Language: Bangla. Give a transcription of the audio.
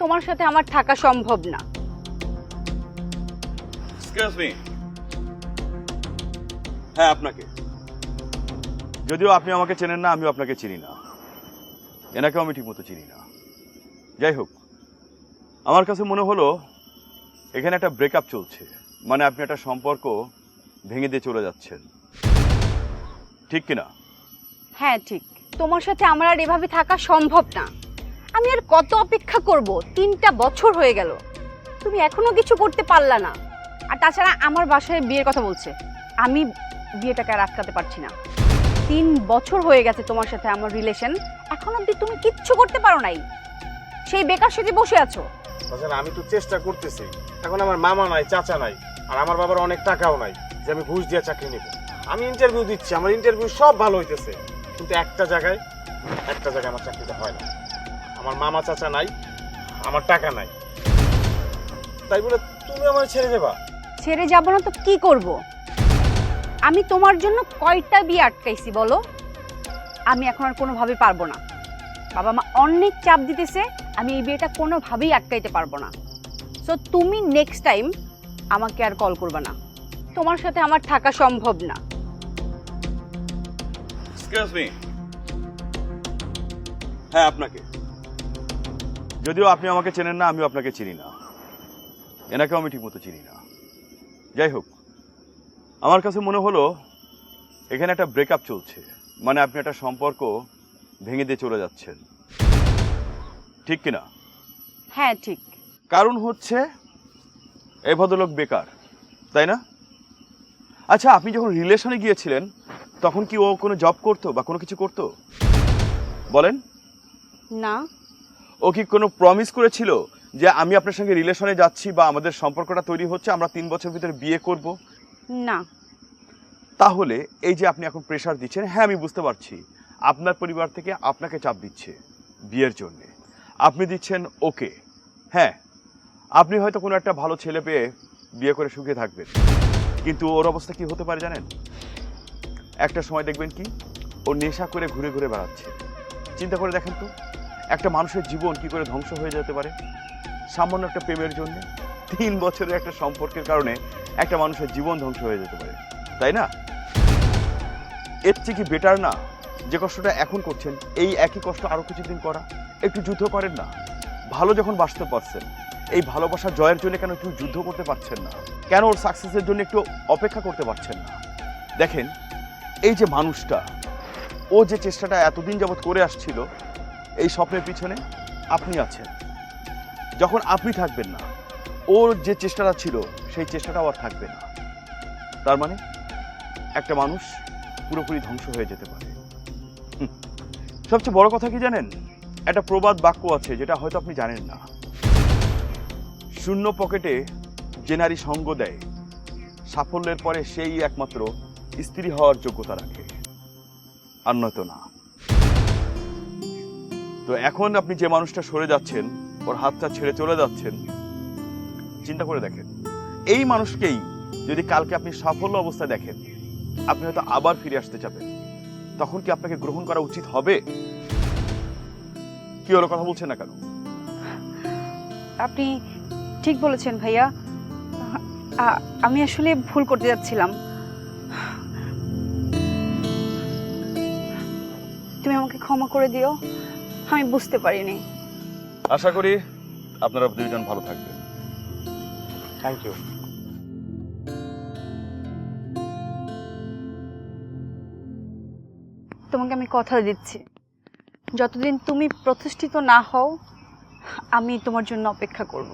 তোমার সাথে আমার থাকা সম্ভব না। এক্সকিউজ মি হ্যাঁ আপনাকে। যদিও আপনি আমাকে চেনেন না আমিও আপনাকে চিনি না। এনাকেও আমি ঠিকমতো চিনি না। যাই হোক আমার কাছে মনে হলো এখানে একটা ব্রেকআপ চলছে। মানে আপনি একটা সম্পর্ক ভেঙে দিয়ে চলে যাচ্ছেন। ঠিক কিনা? হ্যাঁ ঠিক। তোমার সাথে আমার আর এভাবে থাকা সম্ভব না। আমি আর কত অপেক্ষা করব? তিনটা বছর হয়ে গেল। তুমি এখনও কিছু করতে পারলা না। আর তাছাড়া আমার বাসায় বিয়ের কথা বলছে। আমি বিয়েটাকে আর আটকাতে পারছি না। তিন বছর হয়ে গেছে তোমার সাথে আমার রিলেশন এখন অবধি তুমি কিচ্ছু করতে পারো নাই। সেই বেকার সেজে বসে আছো। আমি তো চেষ্টা করতেছি। এখন আমার মামা নাই, চাচা নাই, আর আমার বাবার অনেক টাকাও নাই যে আমি ঘুষ দিয়ে চাকরি নেব। আমি ইন্টারভিউ দিচ্ছি, আমার ইন্টারভিউ সব ভালো হইতেছে। কিন্তু একটা জায়গায় একটা জায়গায় আমার চাকরিটা হয় না। আমার মামা চাচা নাই আমার টাকা নাই। তাই বলে তুমি আমার ছেড়ে দেবা? ছেড়ে যাব না তো কি করব? আমি তোমার জন্য কয়টা বিয়ে আটকাইছি বলো? আমি এখন আর কোনোভাবে পারব না। বাবা মা অনেক চাপ দিতেছে আমি এই বিয়েটা কোনোভাবেই আটকাইতে পারব না। সো তুমি নেক্সট টাইম আমাকে আর কল করবে না। তোমার সাথে আমার থাকা সম্ভব না। এক্সকিউজ মি হ্যাঁ আপনাকে। যদিও আপনি আমাকে চেনেন না আমিও আপনাকে চিনি না। এনাকেও আমি ঠিকমতো চিনি না। যাই হোক আমার কাছে মনে হলো এখানে একটা ব্রেকআপ চলছে। মানে আপনি একটা সম্পর্ক ভেঙে দিয়ে চলে যাচ্ছেন। ঠিক কিনা হ্যাঁ ঠিক। কারণ হচ্ছে এই ভদ্রলোক বেকার তাই না? আচ্ছা আপনি যখন রিলেশনে গিয়েছিলেন তখন কি ও কোনো জব করতো বা কোনো কিছু করতো? বলেন। না। ও কি কোনো প্রমিস করেছিল যে আমি আপনার সঙ্গে রিলেশনে যাচ্ছি বা আমাদের সম্পর্কটা তৈরি হচ্ছে আমরা তিন বছর ভিতরে বিয়ে করব? না। তাহলে এই যে আপনি এখন প্রেশার দিচ্ছেন হ্যাঁ আমি বুঝতে পারছি। আপনার পরিবার থেকে আপনাকে চাপ দিচ্ছে বিয়ের জন্যে। আপনি দিচ্ছেন ওকে হ্যাঁ আপনি হয়তো কোনো একটা ভালো ছেলে পেয়ে বিয়ে করে সুখে থাকবেন। কিন্তু ওর অবস্থা কি হতে পারে জানেন? একটা সময় দেখবেন কি ও নেশা করে ঘুরে ঘুরে বেড়াচ্ছে। চিন্তা করে দেখেন তো। একটা মানুষের জীবন কি করে ধ্বংস হয়ে যেতে পারে? সামান্য একটা প্রেমের জন্য, তিন বছরের একটা সম্পর্কের কারণে একটা মানুষের জীবন ধ্বংস হয়ে যেতে পারে, তাই না? এর চেয়ে কি বেটার না? যে কষ্টটা এখন করছেন, এই একই কষ্ট আরও কিছুদিন করা? একটু যুদ্ধ করেন না। ভালো যখন বাঁচতে পারছেন, এই ভালোবাসা জয়ের জন্য কেন একটু যুদ্ধ করতে পারছেন না? কেন ওর সাকসেসের জন্য একটু অপেক্ষা করতে পারছেন না? দেখেন, এই যে মানুষটা, ও যে চেষ্টাটা এতদিন যাবৎ করে আসছিল এই স্বপ্নের পিছনে আপনি আছেন। যখন আপনি থাকবেন না, ওর যে চেষ্টাটা ছিল, সেই চেষ্টাটাও আর থাকবে না। তার মানে একটা মানুষ পুরোপুরি ধ্বংস হয়ে যেতে পারে। সবচেয়ে বড় কথা কি জানেন? একটা প্রবাদ বাক্য আছে, যেটা হয়তো আপনি জানেন না। শূন্য পকেটে যে নারী সঙ্গ দেয়, সাফল্যের পরে সেই একমাত্র স্ত্রী হওয়ার যোগ্যতা রাখে। আর নয়তো না। তো এখন আপনি যে মানুষটা সরে যাচ্ছেন, ওর হাতটা ছেড়ে চলে যাচ্ছেন, চিন্তা করে দেখেন। এই মানুষকেই যদি কালকে আপনি সাফল্য অবস্থায় দেখেন, আপনি হয়তো আবার ফিরে আসতে চাবেন। তখন কি আপনাকে গ্রহণ করা উচিত হবে? কি হলো, কথা বলছেন না কেন? আপনি ঠিক বলেছেন ভাইয়া। আমি আসলে ভুল করতে যাচ্ছিলাম। তুমি আমাকে ক্ষমা করে দিও। আমি বুঝতে পারিনি। আশা করি আপনারা দুইজন ভালো থাকবেন। থ্যাংক ইউ তোমাকে আমি কথা দিচ্ছি। যতদিন তুমি প্রতিষ্ঠিত না হও আমি তোমার জন্য অপেক্ষা করব।